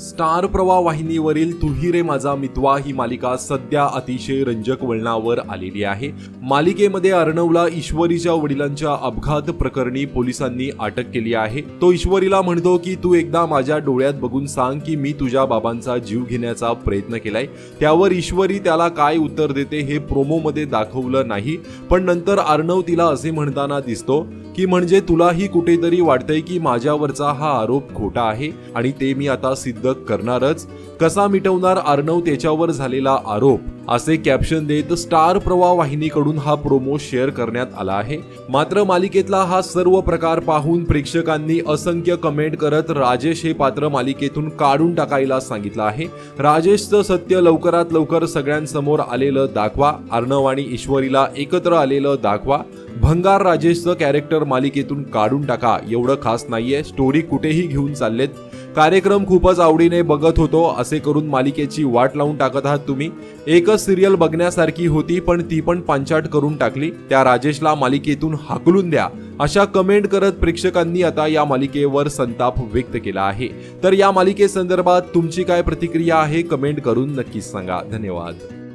Star प्रवाह वाहिनीवरील तुही रे माझा मितवा ही मालिका सध्या अतिशय रंजक वळणावर आलेली आहे. मालिकेमध्ये अर्णवला ईश्वरीच्या वडिलांच्या अपघात प्रकरणी पोलिसांनी अटक केली आहे. तो ईश्वरीला म्हणतो की तू एकदा माझ्या डोळ्यात बघून सांग की मी तुझ्या बाबांचा जीव घेण्याचा प्रयत्न केलाय. त्यावर ईश्वरी त्याला काय उत्तर देते हे प्रोमोमध्ये दाखवलं नाही. पण नंतर अर्णव तिला असे म्हणताना दिसतो की म्हणजे तुलाही कुठेतरी वाटतंय की माझ्यावरचा हा आरोप खोटा आहे आणि ते मी आता सिद्ध करणारच. कसा मिटवणार अर्णव त्याच्यावर झालेला आरोप? असे कॅप्शन देत स्टार प्रवाह वाहिनीकडून हा प्रोमो शेअर करण्यात आला आहे. मात्र मालिकेतला हा सर्व प्रकार पाहून प्रेक्षकांनी असंख्य कमेंट करत राजेश हे पात्र मालिकेतून काढून टाकायला सांगितलं आहे. राजेशचं सत्य लवकरात लवकर सगळ्यांसमोर आलेलं दाखवा. अर्णव आणि ईश्वरीला एकत्र आलेलं दाखवा. भंगार राजेशचं कॅरेक्टर मालिकेतून काढून टाका. एवढं खास नाहीये. स्टोरी कुठेही घेऊन चाललेत. कार्यक्रम खूपच आवडीने बघत होतो. असे करून मालिकेची वाट लावून टाकत आहात तुम्ही. एकच सिरियल बघण्यासारखी होती पण ती पण पांचाट करून टाकली. त्या राजेशला मालिकेतून हाकलून द्या. अशा कमेंट करत प्रेक्षकांनी आता या मालिकेवर संताप व्यक्त केला आहे. तर या मालिकेसंदर्भात तुमची काय प्रतिक्रिया आहे कमेंट करून नक्कीच सांगा. धन्यवाद.